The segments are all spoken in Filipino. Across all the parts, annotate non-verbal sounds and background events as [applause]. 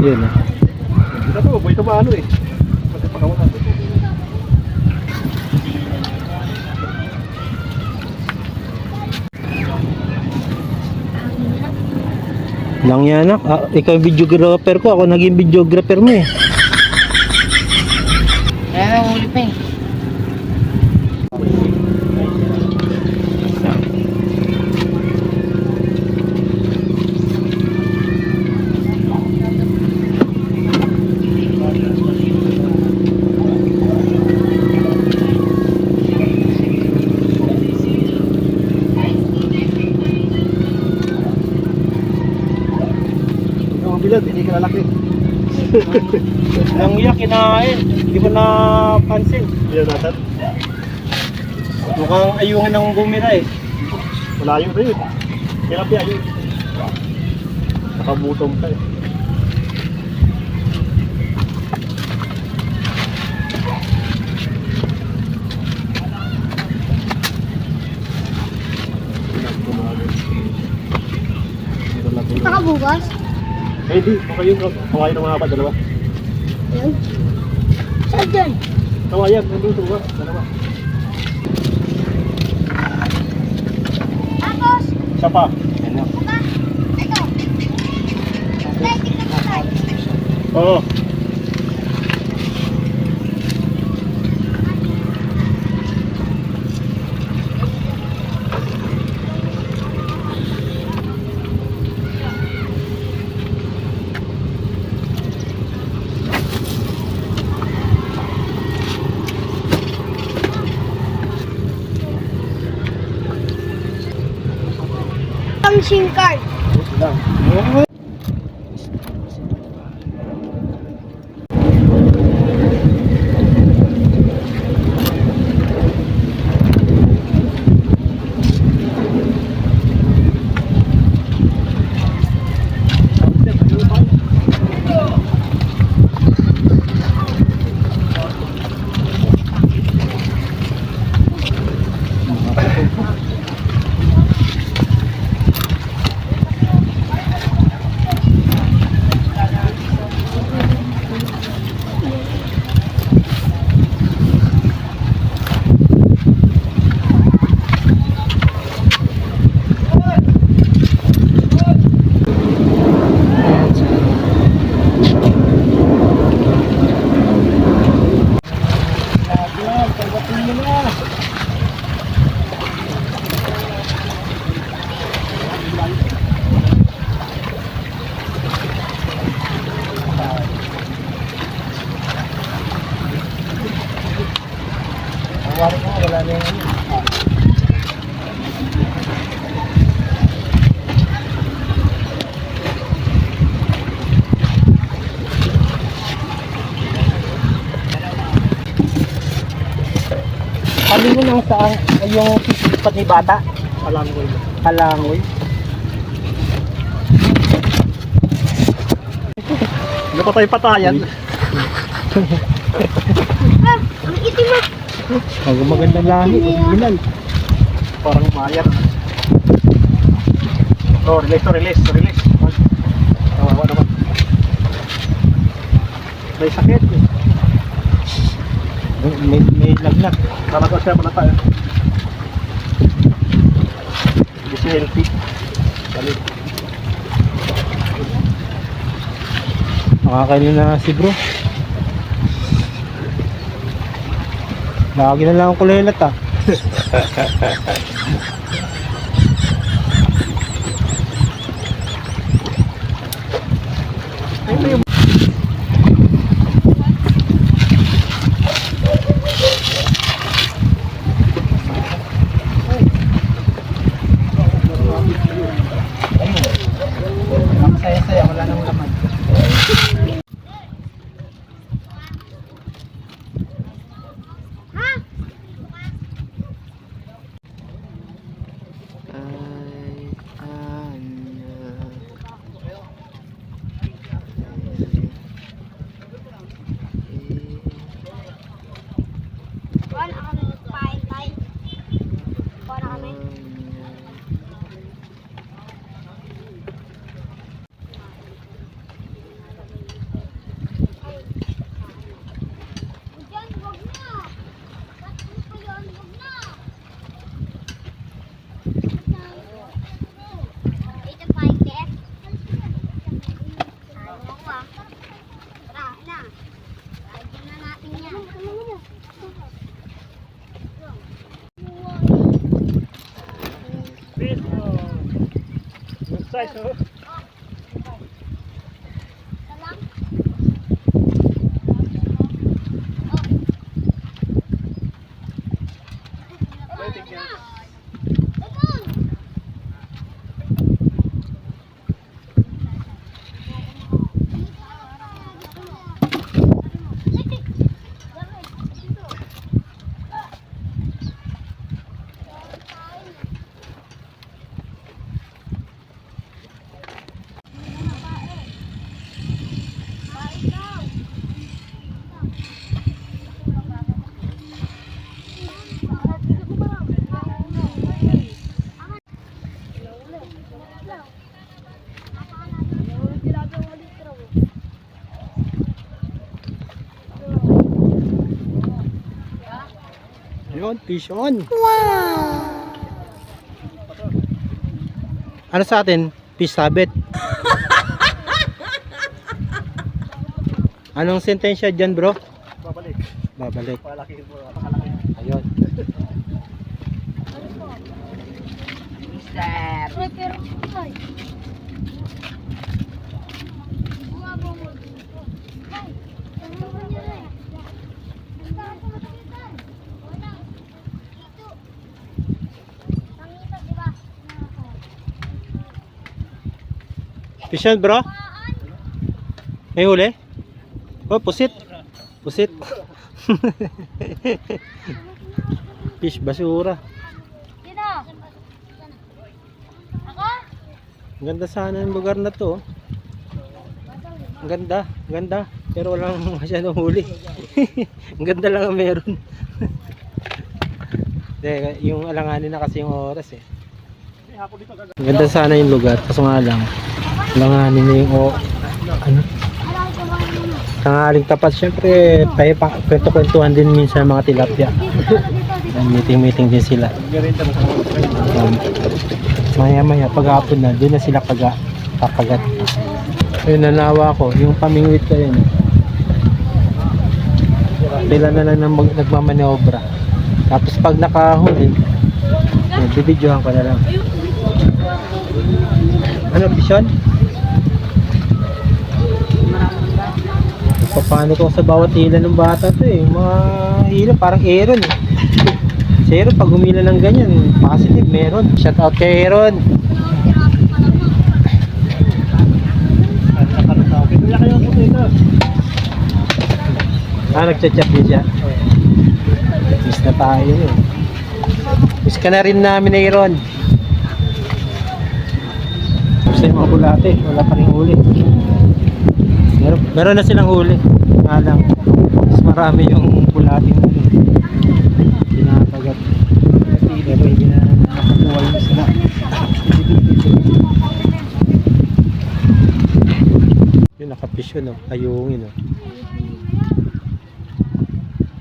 Yun ah. Ito to, boy ito maano eh. Pati pakawalan. Lang yan anak. Ah, ikaw yung videographer ko. Ako naging videographer mo eh. Kaya nga huli pa eh. Yung bilad, hindi ka lalaki. [laughs] Nang iya kinain. Hindi mo napansin. Bilad natin. Mukhang ayungin ng bumira eh. Malayo rin. Tilapia yun. Nakabutong ka eh. Nakabukas? Di, okay yun. Kawain ng mga pa, dalawa. Yan. Saan dyan? Kawayan, nandun sa mga, dalawa. Tapos, Isa pa. Ano? ito. Tay. Oo. Ang Shinkai. Sabi mo nang saan yung sisipat ni bata? Alam ko yun. Kalangoy. Napatay-patayan. Ah, ang itim mo. Ang magandang lahi, original. Parang mayan. Oh, release release, release. Kawawa naman. May sakit. eh. May, may lagnat. Talaga siya pala tayo. Hindi siya healthy. Balik. Nakakainin na si bro. Lagi na lang ang kulelat ah. Ang saya-saya, wala nang laman. Ha? Kuha na kami pain tayo. Kuha na kami. Guys. Fish on. Wow! Ano sa atin? Fish sabit. Anong sentensya dyan bro? Babalik. Babalik. Palaki mo. Pakalaki. Ayun. Pero, ay. Ay, ano ba niya rin? Basta ako matagitan. Wala. Dito. Pangita, di ba? Fish on bro? May huli? Oh, pusit. Pusit. [laughs] Fish basura. Dito. Ako? Ang ganda sana ng lugar na to. oh. Ang ganda, ang ganda. Pero walang [laughs] masyadong huli. [laughs] ang ganda lang ang meron. De, yung alanganin na kasi yung oras eh. Ang ganda sana yung lugar. Kaso nga lang, alanganin na yung o, ano, tangaling tapat. Siyempre, tayo pa, kwento-kwentuhan din minsan mga tilapia. Meeting-meeting din sila. Um, maya maya paghapon na doon na sila kaga kapagat yun nanawa ko yung pamingwit ko yun sila na lang mag, nagmamanobra tapos pag nakahuli bibidyohan ko na lang ano pisyon? Paano ko sa bawat hila ng bata to eh? Mga hila parang Aaron eh. Si pag humila ng ganyan positive meron. Shout out kay Aaron. Ah nagchat-chat din siya. Miss na tayo eh. Miss ka na rin namin Aaron. Gusto yung mga bulate wala pa rin huli meron, meron na silang huli nga lang mas marami yung bulate mo pinapagat pero hindi na nakakuha yung sila yun nakapish yun oh ayungin oh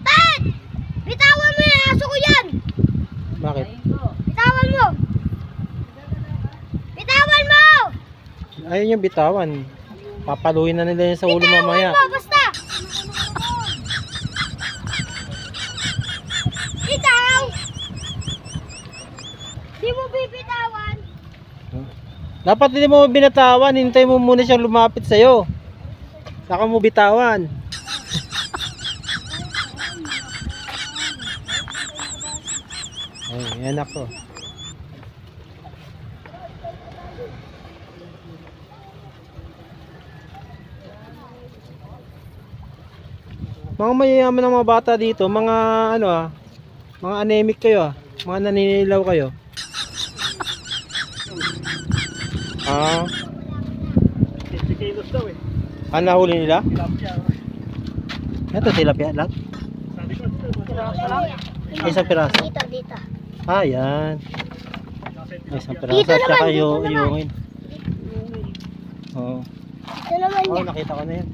Tad! Bitawan mo yung aso ko yan! bakit? Bitawan mo! Bitawan mo! ayun yung bitawan papaluin na nila yun sa ulo mamaya Bitawan mo, basta! Bitaw! Di mo bibitawan! Dapat hindi mo binatawan, hintay mo muna siyang lumapit sa'yo. Saka mo bitawan. [laughs] Ay, yan ako. Mga mayayaman ng mga bata dito, mga ano ah, mga anemic kayo ah, mga naninilaw kayo. Ah, 50 kilos daw eh. ano nahuli nila? Tilapia. Ito tilapia lang. Isang piraso. Dito, dito. Ah, yan. Isang piraso. Dito At saka yung yungin. Oo. Ito naman Oh, nakita ko na yan.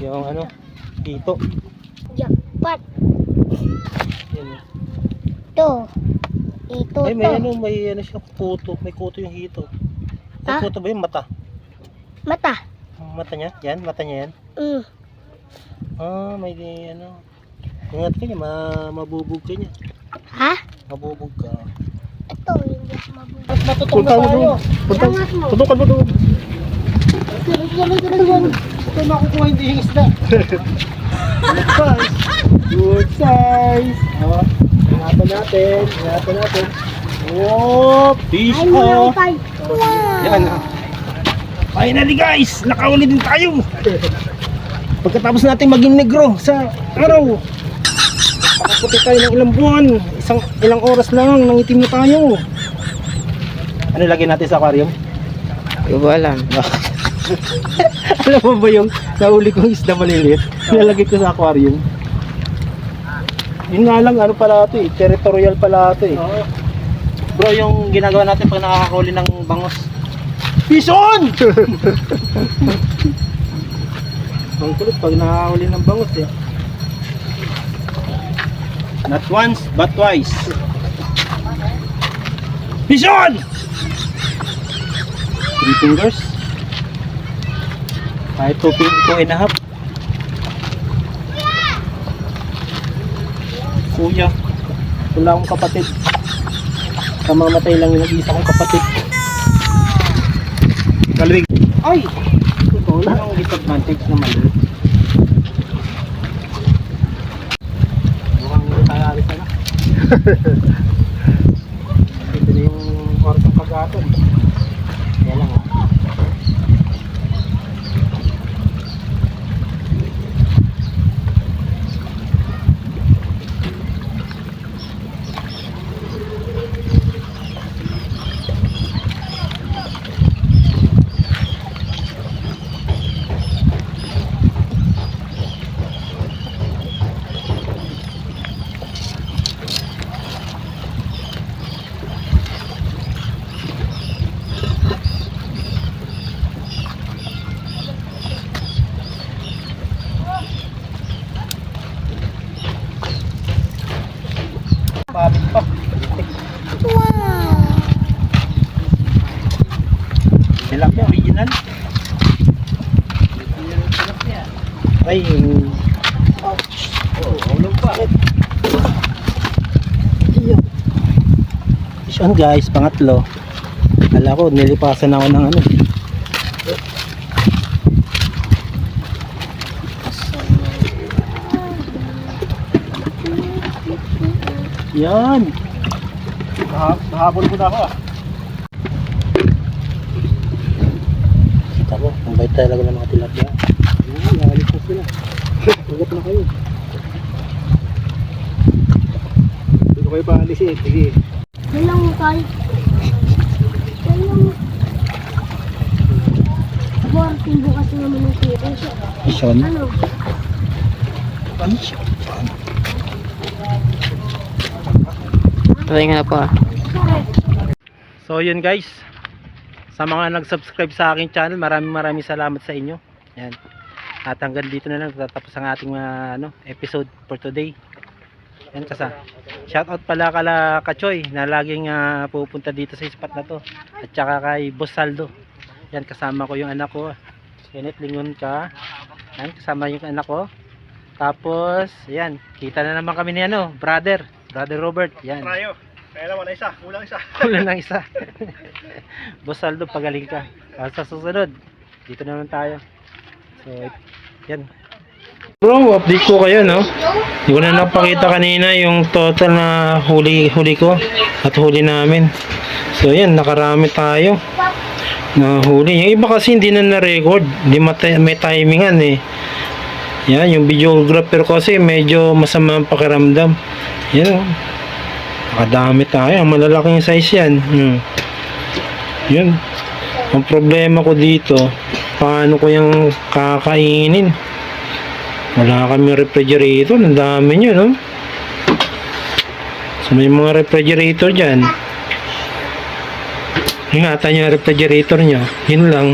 Yung ano, hito. Jackpot. Yan. oh. Ito. Ito, Ay, may to. ano, may ano siya, kuto. May kuto yung hito. May Ha? kuto ba yung mata? Mata. Mata niya? Yan, mata niya yan. Mm. Ah, may di, ano. Ingat ka niya, ma mabubog ka niya. Ha? Mabubog ka. Ito, hindi ako mabubog. Natutong Punta mo doon. Punta. Angat mo. Tutukan mo doon. Ito makukuha hindi yung isda. Good [laughs] size. Good size. Oh, natin. Ingatan natin. Oh, fish oh. tayo. Wow. Yan ah. Finally guys, nakauli din tayo. Pagkatapos natin maging negro sa araw. Nakaputi tayo ng ilang buwan. Isang ilang oras lang, nangitim na tayo. Ano lagyan natin sa aquarium? Hindi [laughs] ko [laughs] alam. Mo ba yung nahuli kong isda maliliit? Nilalagay ko sa aquarium. Yun nga lang, ano pala ito eh, territorial pala ito eh. Bro, yung ginagawa natin pag nakakahuli ng bangos. Bison! [laughs] Ang kulit pag nakakahuli ng bangos eh. Not once, but twice. Bison! Three fingers. Ping, two and a half. Kuya, wala akong kapatid. Kamamatay lang yung nag-iisa kong kapatid. Kalwig. Ay! Ito lang ang disadvantage na maliit. Mukhang hindi tayo alis na. [laughs] Ito na yung oras ng pag-aton. Tilapia original. Ay, yung... Oh, ulong pa. Iyan. Fish on guys, pangatlo. Kala ko, nilipasan ako ng ano. Yan. Nah, nahabol mo na ako ah. Kita mo, ang bait talaga ng mga tilapia. Ayun, naalis na sila. Huwag na kayo. Hindi ko kayo paalis eh. Sige. Yan lang mo tayo. Yan lang mo. Working bukas na naman ng tito. Fish on. Ano? Try nga po ah. So yun guys. Sa mga nag-subscribe sa aking channel, maraming maraming salamat sa inyo. Yan. At hanggang dito na lang tatapos ang ating mga ano, episode for today. Yan kasa. Shout out pala kala Kachoy na laging ah, pupunta dito sa spot na to. At saka kay Boss Saldo. Yan kasama ko yung anak ko. Kenneth Lingon ka. Yan kasama yung anak ko. Tapos, yan, kita na naman kami ni ano, brother, brother Robert. Yan. Kaya naman na isa. Kulang isa. [laughs] Kulang ng isa. [laughs] Boss Aldo, pagaling ka. Ah, sa susunod, dito naman tayo. So, yan. Bro, update ko kayo, no? Hindi ko na napakita kanina yung total na huli, huli ko at huli namin. So, yan, nakarami tayo na huli. Yung iba kasi hindi na na-record. Hindi may timingan eh. Yan, yung videographer ko kasi medyo masama ang pakiramdam. Yan, Nakadami tayo. Malalaking size yan. Hmm. Yun. Ang problema ko dito, paano ko yung kakainin? Wala kami refrigerator. Ang dami nyo, no? So, may mga refrigerator dyan. Ingatan nyo yung refrigerator nyo. Yun lang.